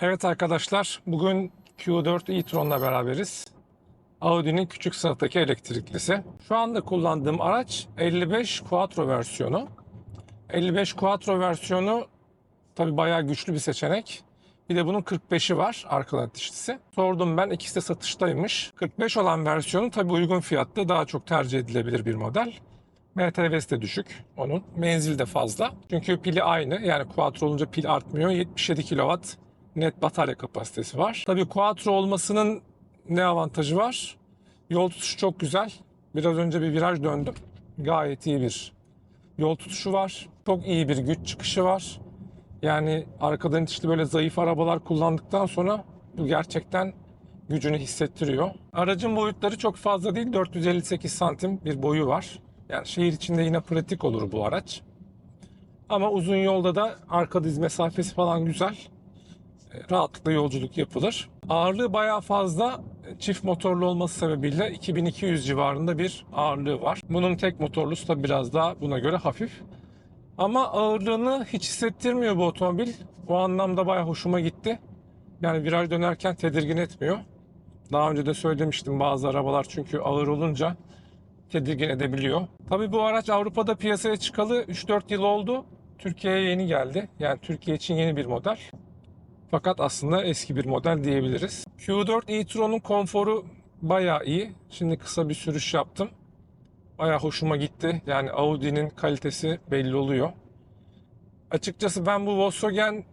Evet arkadaşlar, bugün Q4 e-tron'la beraberiz. Audi'nin küçük sınıftaki elektriklisi. Şu anda kullandığım araç 55 Quattro versiyonu. 55 Quattro versiyonu tabi bayağı güçlü bir seçenek. Bir de bunun 45'i var arkadan dişlisi. Sordum ben ikisi de satıştaymış. 45 olan versiyonu tabi uygun fiyatlı daha çok tercih edilebilir bir model. MTV'si de düşük onun. Menzil de fazla. Çünkü pili aynı. Yani Quattro olunca pil artmıyor. 77 kW net batarya kapasitesi var. Tabii Quattro olmasının ne avantajı var? Yol tutuşu çok güzel. Biraz önce bir viraj döndüm. Gayet iyi bir yol tutuşu var. Çok iyi bir güç çıkışı var. Yani arkadan itişli böyle zayıf arabalar kullandıktan sonra bu gerçekten gücünü hissettiriyor. Aracın boyutları çok fazla değil. 458 santim bir boyu var. Yani şehir içinde yine pratik olur bu araç. Ama uzun yolda da arka diz mesafesi falan güzel. Rahatlıkla yolculuk yapılır. Ağırlığı bayağı fazla. Çift motorlu olması sebebiyle 2200 civarında bir ağırlığı var. Bunun tek motorlusu da biraz daha buna göre hafif. Ama ağırlığını hiç hissettirmiyor bu otomobil. O anlamda bayağı hoşuma gitti. Yani viraj dönerken tedirgin etmiyor. Daha önce de söylemiştim bazı arabalar çünkü ağır olunca tedirgin edebiliyor. Tabii bu araç Avrupa'da piyasaya çıkalı 3-4 yıl oldu. Türkiye'ye yeni geldi. Yani Türkiye için yeni bir model. Fakat aslında eski bir model diyebiliriz. Q4 e-tron'un konforu bayağı iyi. Şimdi kısa bir sürüş yaptım. Bayağı hoşuma gitti. Yani Audi'nin kalitesi belli oluyor. Açıkçası ben bu Volkswagen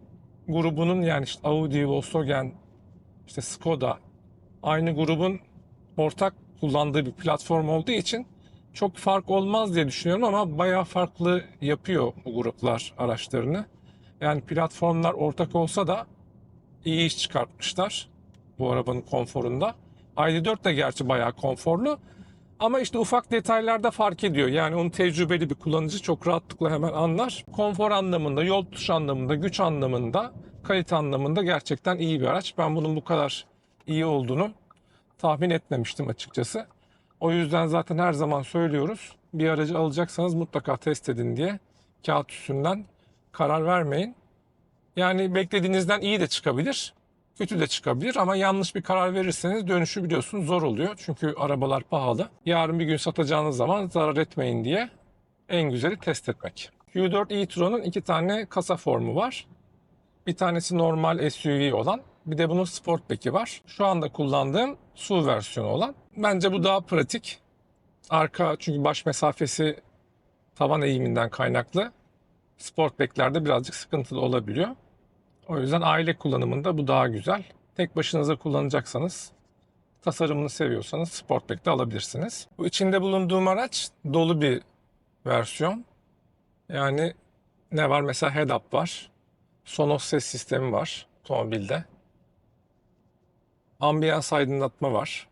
grubunun yani işte Audi, Volkswagen, işte Skoda aynı grubun ortak kullandığı bir platform olduğu için çok fark olmaz diye düşünüyorum ama bayağı farklı yapıyor bu gruplar araçlarını. Yani platformlar ortak olsa da iyi iş çıkartmışlar bu arabanın konforunda. ID4 de gerçi bayağı konforlu ama işte ufak detaylarda fark ediyor. Yani onu tecrübeli bir kullanıcı çok rahatlıkla hemen anlar. Konfor anlamında, yol tutuş anlamında, güç anlamında, kalite anlamında gerçekten iyi bir araç. Ben bunun bu kadar iyi olduğunu tahmin etmemiştim açıkçası. O yüzden zaten her zaman söylüyoruz. Bir aracı alacaksanız mutlaka test edin diye kağıt üstünden karar vermeyin. Yani beklediğinizden iyi de çıkabilir, kötü de çıkabilir ama yanlış bir karar verirseniz dönüşü biliyorsunuz zor oluyor. Çünkü arabalar pahalı. Yarın bir gün satacağınız zaman zarar etmeyin diye en güzeli test etmek. Q4 e-tron'un iki tane kasa formu var. Bir tanesi normal SUV olan, bir de bunun Sportback'i var. Şu anda kullandığım SUV versiyonu olan. Bence bu daha pratik. Arka çünkü baş mesafesi tavan eğiminden kaynaklı. Sportback'lerde birazcık sıkıntılı olabiliyor. O yüzden aile kullanımında bu daha güzel. Tek başınıza kullanacaksanız, tasarımını seviyorsanız Sportback'te alabilirsiniz. Bu içinde bulunduğum araç dolu bir versiyon. Yani ne var? Mesela head-up var. Sonos ses sistemi var otomobilde. Ambiyans aydınlatma var.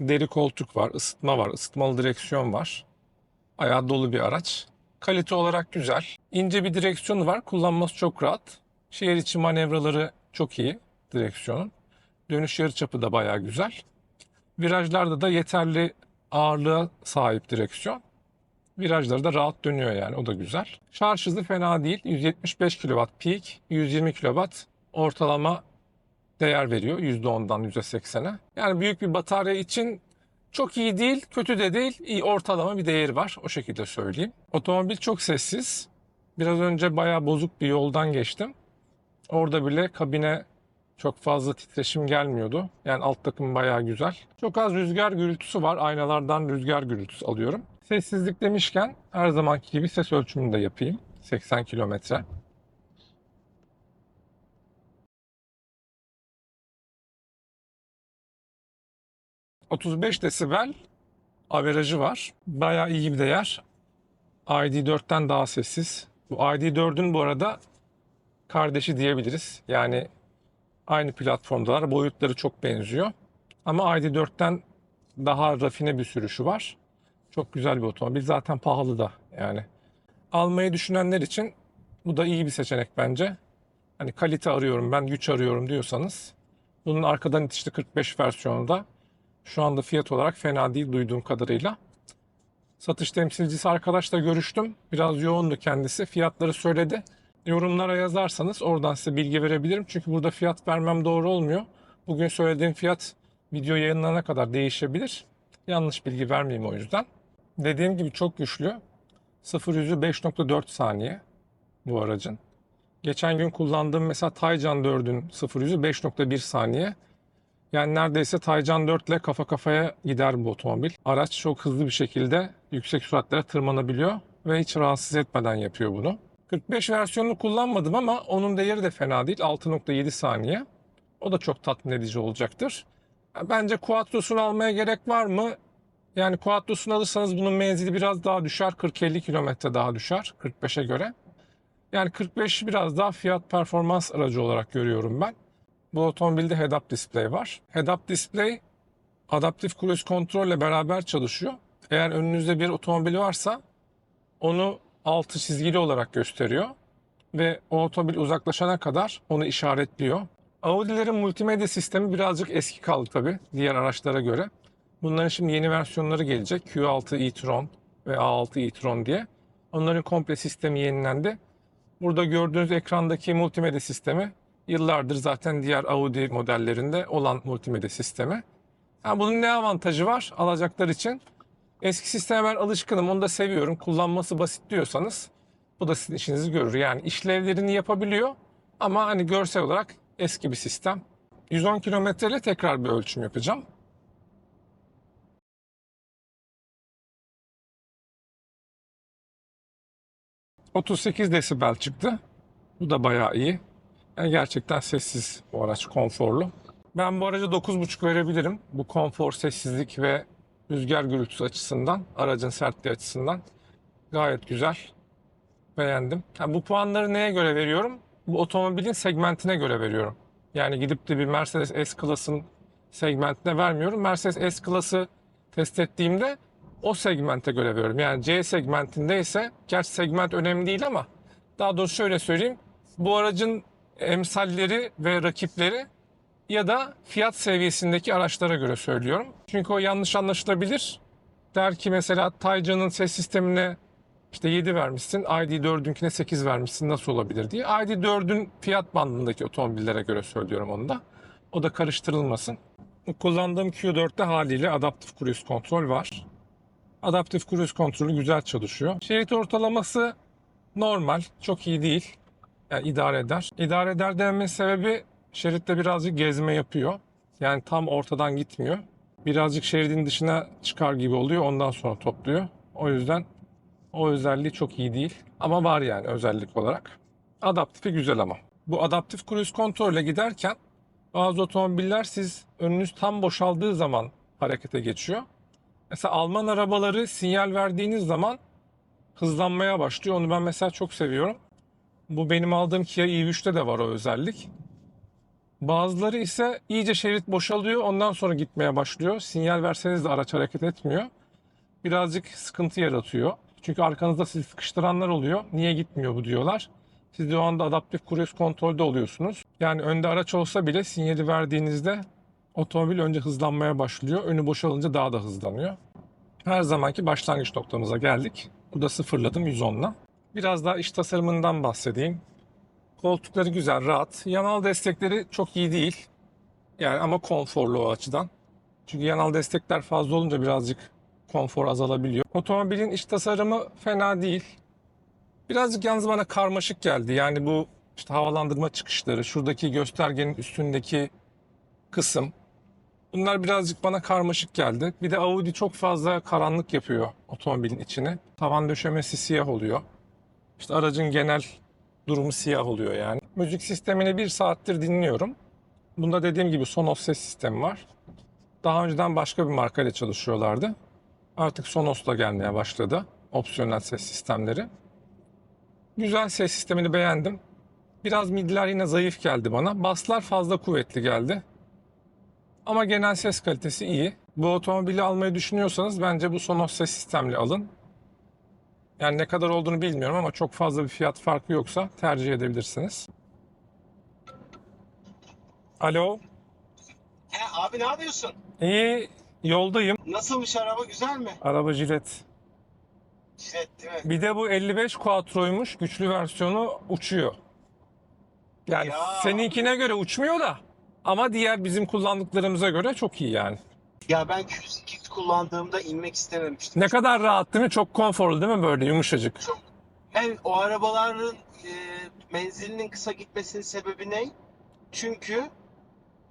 Deri koltuk var, ısıtma var, ısıtmalı direksiyon var. Bayağı dolu bir araç. Kalite olarak güzel. İnce bir direksiyonu var. Kullanması çok rahat. Şehir içi manevraları çok iyi direksiyonun. Dönüş yarıçapı da bayağı güzel. Virajlarda da yeterli ağırlığa sahip direksiyon. Virajları da rahat dönüyor yani o da güzel. Şarj hızı fena değil. 175 kW peak, 120 kW ortalama değer veriyor %10'dan %80'e. Yani büyük bir batarya için çok iyi değil, kötü de değil, iyi ortalama bir değeri var. O şekilde söyleyeyim. Otomobil çok sessiz. Biraz önce bayağı bozuk bir yoldan geçtim. Orada bile kabine çok fazla titreşim gelmiyordu. Yani alt takım bayağı güzel. Çok az rüzgar gürültüsü var. Aynalardan rüzgar gürültüsü alıyorum. Sessizlik demişken her zamanki gibi ses ölçümünü de yapayım. 80 kilometre. ...35 desibel averajı var. Bayağı iyi bir değer. ID4'ten daha sessiz. Bu ID4'ün bu arada kardeşi diyebiliriz. Yani aynı platformdalar. Boyutları çok benziyor. Ama ID4'ten daha rafine bir sürüşü var. Çok güzel bir otomobil. Zaten pahalı da yani. Almayı düşünenler için bu da iyi bir seçenek bence. Hani kalite arıyorum ben, güç arıyorum diyorsanız bunun arkadan itişli 45 versiyonu da şu anda fiyat olarak fena değil duyduğum kadarıyla. Satış temsilcisi arkadaşla görüştüm. Biraz yoğundu kendisi. Fiyatları söyledi. Yorumlara yazarsanız oradan size bilgi verebilirim. Çünkü burada fiyat vermem doğru olmuyor. Bugün söylediğim fiyat video yayınlanana kadar değişebilir. Yanlış bilgi vermeyeyim o yüzden. Dediğim gibi çok güçlü. 0 yüzü 5.4 saniye bu aracın. Geçen gün kullandığım mesela Taycan 4'ün 0 yüzü 5.1 saniye. Yani neredeyse Taycan 4 ile kafa kafaya gider bu otomobil. Araç çok hızlı bir şekilde yüksek süratlere tırmanabiliyor ve hiç rahatsız etmeden yapıyor bunu. 45 versiyonunu kullanmadım ama onun değeri de fena değil. 6.7 saniye. O da çok tatmin edici olacaktır. Bence Quattro'sunu almaya gerek var mı? Yani Quattro'sunu alırsanız bunun menzili biraz daha düşer. 40-50 kilometre daha düşer 45'e göre. Yani 45 biraz daha fiyat performans aracı olarak görüyorum ben. Bu otomobilde head-up display var. Head-up display adaptif cruise kontrol ile beraber çalışıyor. Eğer önünüzde bir otomobil varsa onu altı çizgili olarak gösteriyor ve o otomobil uzaklaşana kadar onu işaretliyor. Audi'lerin multimedya sistemi birazcık eski kaldı tabi diğer araçlara göre. Bunların şimdi yeni versiyonları gelecek. Q6 e-tron ve A6 e-tron diye. Onların komple sistemi yenilendi. Burada gördüğünüz ekrandaki multimedya sistemi yıllardır zaten diğer Audi modellerinde olan multimedya sistemi. Ha, bunun ne avantajı var alacaklar için? Eski sisteme ben alışkınım, onu da seviyorum. Kullanması basit diyorsanız bu da sizin işinizi görür. Yani işlevlerini yapabiliyor ama hani görsel olarak eski bir sistem. 110 kilometre ile tekrar bir ölçüm yapacağım. ...38 desibel çıktı. Bu da bayağı iyi. Yani gerçekten sessiz bu araç, konforlu. Ben bu araca 9.5 verebilirim. Bu konfor, sessizlik ve rüzgar gürültüsü açısından, aracın sertliği açısından gayet güzel. Beğendim. Yani bu puanları neye göre veriyorum? Bu otomobilin segmentine göre veriyorum. Yani gidip de bir Mercedes S-Class'ın segmentine vermiyorum. Mercedes S-Class'ı test ettiğimde o segmente göre veriyorum. Yani C segmentinde ise, gerçi segment önemli değil ama daha doğrusu şöyle söyleyeyim. Bu aracın emsalleri ve rakipleri ya da fiyat seviyesindeki araçlara göre söylüyorum. Çünkü o yanlış anlaşılabilir. Der ki mesela Taycan'ın ses sistemine işte 7 vermişsin, ID4'ünkine 8 vermişsin nasıl olabilir diye. ID4'ün fiyat bandındaki otomobillere göre söylüyorum onu da. O da karıştırılmasın. Kullandığım Q4'te haliyle adaptif cruise kontrol var. Adaptif cruise kontrolü güzel çalışıyor. Şerit ortalaması normal, çok iyi değil. Yani idare eder. İdare eder dememin sebebi şeritte birazcık gezme yapıyor. Yani tam ortadan gitmiyor. Birazcık şeridin dışına çıkar gibi oluyor. Ondan sonra topluyor. O yüzden o özelliği çok iyi değil. Ama var yani özellik olarak. Adaptifi güzel ama. Bu adaptif cruise kontrolle giderken bazı otomobiller siz önünüz tam boşaldığı zaman harekete geçiyor. Mesela Alman arabaları sinyal verdiğiniz zaman hızlanmaya başlıyor. Onu ben mesela çok seviyorum. Bu benim aldığım Kia i3'te de var o özellik. Bazıları ise iyice şerit boşalıyor ondan sonra gitmeye başlıyor. Sinyal verseniz de araç hareket etmiyor. Birazcık sıkıntı yaratıyor. Çünkü arkanızda sizi sıkıştıranlar oluyor. Niye gitmiyor bu diyorlar. Siz de o anda adaptif cruise kontrolde oluyorsunuz. Yani önde araç olsa bile sinyali verdiğinizde otomobil önce hızlanmaya başlıyor. Önü boşalınca daha da hızlanıyor. Her zamanki başlangıç noktamıza geldik. Bu da sıfırladım 110'la. Biraz daha iç tasarımından bahsedeyim. Koltukları güzel, rahat. Yanal destekleri çok iyi değil. Yani ama konforlu o açıdan. Çünkü yanal destekler fazla olunca birazcık konfor azalabiliyor. Otomobilin iç tasarımı fena değil. Birazcık yalnız bana karmaşık geldi. Yani bu işte havalandırma çıkışları, şuradaki göstergenin üstündeki kısım. Bunlar birazcık bana karmaşık geldi. Bir de Audi çok fazla karanlık yapıyor otomobilin içine. Tavan döşemesi siyah oluyor. İşte aracın genel durumu siyah oluyor yani. Müzik sistemini bir saattir dinliyorum. Bunda dediğim gibi Sonos ses sistemi var. Daha önceden başka bir markayla çalışıyorlardı. Artık Sonos'la gelmeye başladı. Opsiyonel ses sistemleri. Güzel ses sistemini beğendim. Biraz midler yine zayıf geldi bana. Baslar fazla kuvvetli geldi. Ama genel ses kalitesi iyi. Bu otomobili almayı düşünüyorsanız bence bu Sonos ses sistemli alın. Yani ne kadar olduğunu bilmiyorum ama çok fazla bir fiyat farkı yoksa tercih edebilirsiniz. Alo. He abi ne yapıyorsun? İyi yoldayım. Nasılmış araba güzel mi? Araba jilet. Jilet değil mi? Bir de bu 55 Quattro'ymuş. Güçlü versiyonu uçuyor. Yani Ya. seninkine göre uçmuyor da ama diğer bizim kullandıklarımıza göre çok iyi yani. Ya ben Q8 kullandığımda inmek istememiştim. Ne kadar rahat değil mi? Çok konforlu değil mi böyle yumuşacık? Hem o arabaların e, menzilinin kısa gitmesinin sebebi ne? Çünkü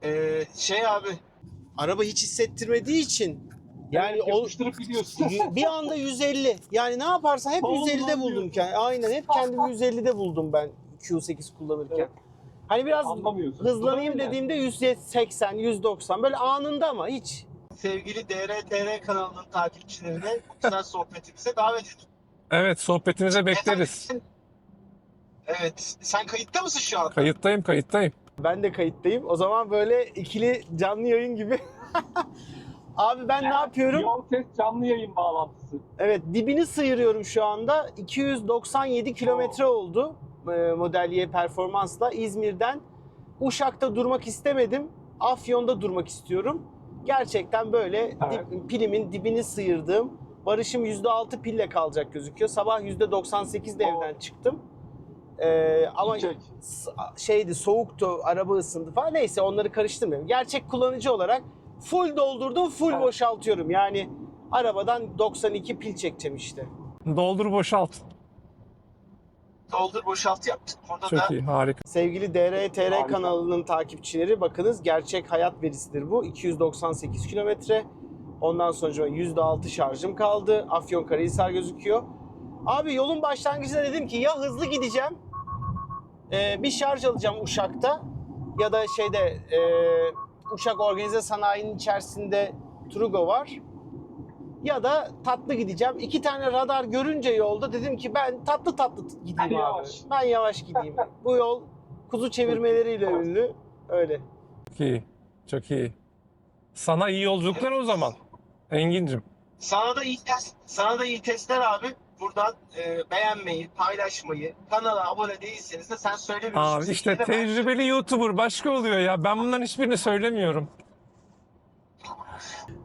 e, şey abi Araba hiç hissettirmediği için yani o Yapıştırıp gidiyorsun. bir anda 150. Yani ne yaparsa hep Olmaz 150'de buldum diyorsun. kendimi. Aynen hep kendimi 150'de buldum ben Q8 kullanırken. Evet. Hani biraz Anlamıyorsun. hızlanayım dediğimde 180, 190 böyle anında ama hiç. Sevgili DRTR kanalının takipçilerine bu güzel sohbetimize davet ediyorum. Evet sohbetinize bekleriz. Efendim, Evet. Sen kayıtta mısın şu an? Kayıttayım kayıttayım. Ben de kayıttayım. O zaman böyle ikili canlı yayın gibi. Abi ben ne yapıyorum? Yol test canlı yayın bağlantısı. Evet dibini sıyırıyorum şu anda. 297 kilometre oldu e, Model Y performansla. İzmir'den Uşak'ta durmak istemedim. Afyon'da durmak istiyorum. Gerçekten böyle Evet. dip- pilimin dibini sıyırdım. Barış'ım %6 pille kalacak gözüküyor. Sabah %98'de Oo. evden çıktım. Ee, ama şeydi soğuktu, araba ısındı falan. Neyse onları karıştırmıyorum. Gerçek kullanıcı olarak full doldurdum, full Evet. boşaltıyorum. Yani arabadan 92 pil çekeceğim işte. Doldur boşalt. Doldur boşalt yaptık. Burada Çok da iyi harika. Sevgili DRTR kanalının takipçileri bakınız gerçek hayat verisidir bu. 298 kilometre. Ondan sonra %6 şarjım kaldı. Afyonkarahisar gözüküyor. Abi yolun başlangıcında dedim ki ya hızlı gideceğim. e, bir şarj alacağım Uşak'ta. Ya da şeyde e, Uşak Organize Sanayi'nin içerisinde Trugo var. Ya da tatlı gideceğim. İki tane radar görünce yolda dedim ki ben tatlı tatlı gideyim abi. Yavaş. Ben yavaş gideyim. Bu yol kuzu çevirmeleriyle ünlü. Öyle. Çok iyi. Çok iyi. Sana iyi yolculuklar o zaman. Engin'cim. sana da iyi test, sana da iyi testler abi. Buradan e, beğenmeyi, paylaşmayı, kanala abone değilseniz de sen söylemiyorsun. Abi işte Sizlere ben- tecrübeli YouTuber başka oluyor ya. Ben bunların hiçbirini söylemiyorum.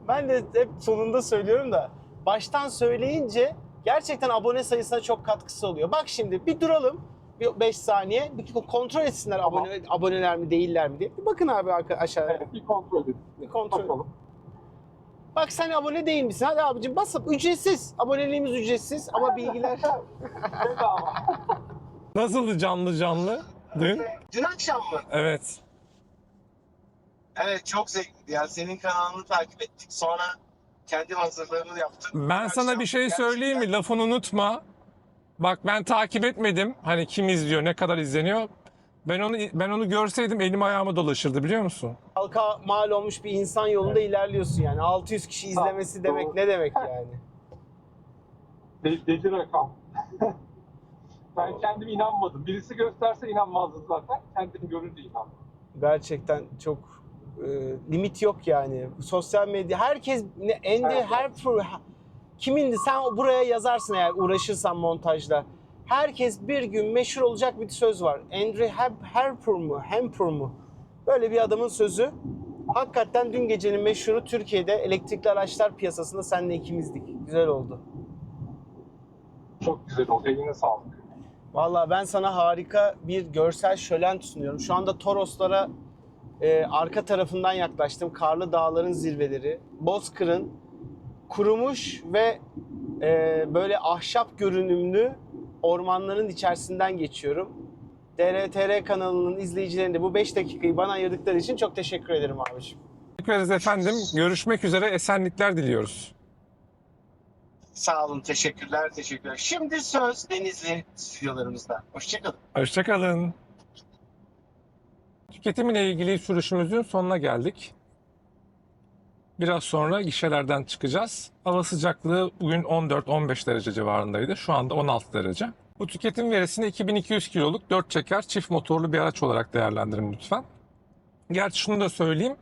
Ben de hep sonunda söylüyorum da baştan söyleyince gerçekten abone sayısına çok katkısı oluyor. Bak şimdi bir duralım. Bir 5 saniye. Bir kontrol etsinler Tamam. abone, aboneler mi değiller mi diye. Bir bakın abi aşağıya. Evet, bir kontrol edin. Bir kontrol. Bakalım. Bak sen abone değil misin? Hadi abicim bas. Ücretsiz. Aboneliğimiz ücretsiz ama bilgiler... Bedava. Nasıldı canlı canlı? Dün? Dün akşam mı? Evet. Evet çok zevkliydi ya. Senin kanalını takip ettik. Sonra kendi hazırlığımı yaptım. Ben Dün sana akşam bir şey söyleyeyim mi? gerçekten- Lafını unutma. Bak ben takip etmedim. Hani kim izliyor, ne kadar izleniyor. Ben onu ben onu görseydim elim ayağıma dolaşırdı biliyor musun? halka mal olmuş bir insan yolunda ilerliyorsun yani. 600 kişi izlemesi Doğru. demek ne demek yani? De- deli rakam. ben kendim inanmadım. Birisi gösterse inanmazdım zaten. Kendim görünce inandım. Gerçekten çok e, limit yok yani. Sosyal medya herkes ne Andy Evet. Harper kimindi sen buraya yazarsın eğer uğraşırsan montajla. Herkes bir gün meşhur olacak bir söz var. Andrew Har- Harper mu? Hamper mu? Böyle bir adamın sözü. Hakikaten dün gecenin meşhuru Türkiye'de elektrikli araçlar piyasasında seninle ikimizdik. Güzel oldu. Çok güzel oldu. Eline sağlık. Vallahi ben sana harika bir görsel şölen sunuyorum. Şu anda Toroslara e, arka tarafından yaklaştım. Karlı dağların zirveleri, Bozkır'ın kurumuş ve e, böyle ahşap görünümlü ormanların içerisinden geçiyorum. DRTR kanalının izleyicilerine de bu 5 dakikayı bana ayırdıkları için çok teşekkür ederim abiciğim. Teşekkür ederiz efendim. Görüşmek üzere. Esenlikler diliyoruz. Sağ olun, teşekkürler, teşekkürler. Şimdi söz Denizli stüdyolarımızda. Hoşçakalın. Hoşçakalın. Tüketimle ilgili sürüşümüzün sonuna geldik. Biraz sonra gişelerden çıkacağız. Hava sıcaklığı bugün 14-15 derece civarındaydı. Şu anda 16 derece. Bu tüketim verisini 2200 kiloluk 4 çeker çift motorlu bir araç olarak değerlendirin lütfen. Gerçi şunu da söyleyeyim.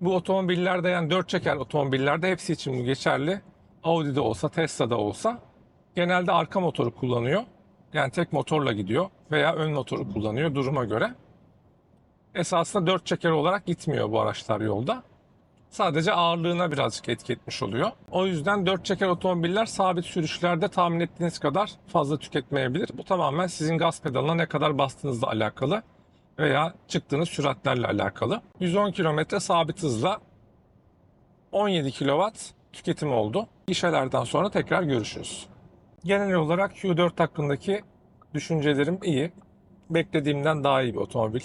Bu otomobillerde yani 4 çeker otomobillerde hepsi için bu geçerli. Audi'de olsa Tesla'da olsa genelde arka motoru kullanıyor. Yani tek motorla gidiyor veya ön motoru kullanıyor duruma göre. Esasında dört çeker olarak gitmiyor bu araçlar yolda. Sadece ağırlığına birazcık etki etmiş oluyor. O yüzden dört çeker otomobiller sabit sürüşlerde tahmin ettiğiniz kadar fazla tüketmeyebilir. Bu tamamen sizin gaz pedalına ne kadar bastığınızla alakalı veya çıktığınız süratlerle alakalı. 110 km sabit hızla 17 kW tüketim oldu. İşelerden sonra tekrar görüşürüz. Genel olarak Q4 hakkındaki düşüncelerim iyi. Beklediğimden daha iyi bir otomobil.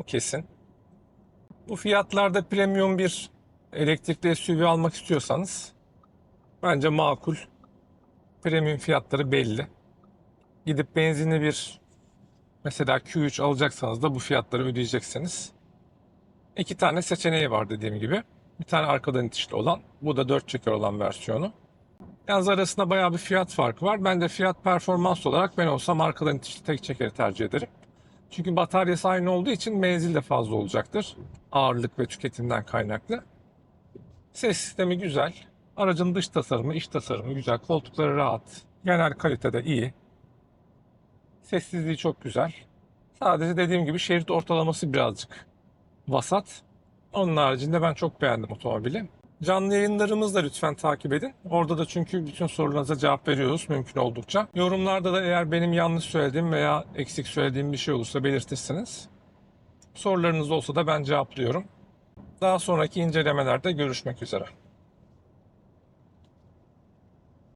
O kesin. Bu fiyatlarda premium bir elektrikli SUV almak istiyorsanız bence makul. Premium fiyatları belli. Gidip benzinli bir mesela Q3 alacaksanız da bu fiyatları ödeyeceksiniz. İki tane seçeneği var dediğim gibi. Bir tane arkadan itişli olan, bu da dört çeker olan versiyonu. Yalnız arasında bayağı bir fiyat farkı var. Ben de fiyat performans olarak ben olsam arkadan itişli tek çekeri tercih ederim. Çünkü bataryası aynı olduğu için menzil de fazla olacaktır. Ağırlık ve tüketimden kaynaklı. Ses sistemi güzel. Aracın dış tasarımı, iç tasarımı güzel. Koltukları rahat. Genel kalitede iyi. Sessizliği çok güzel. Sadece dediğim gibi şerit ortalaması birazcık vasat. Onun haricinde ben çok beğendim otomobili. Canlı yayınlarımızı da lütfen takip edin. Orada da çünkü bütün sorularınıza cevap veriyoruz mümkün oldukça. Yorumlarda da eğer benim yanlış söylediğim veya eksik söylediğim bir şey olursa belirtirsiniz. Sorularınız olsa da ben cevaplıyorum. Daha sonraki incelemelerde görüşmek üzere.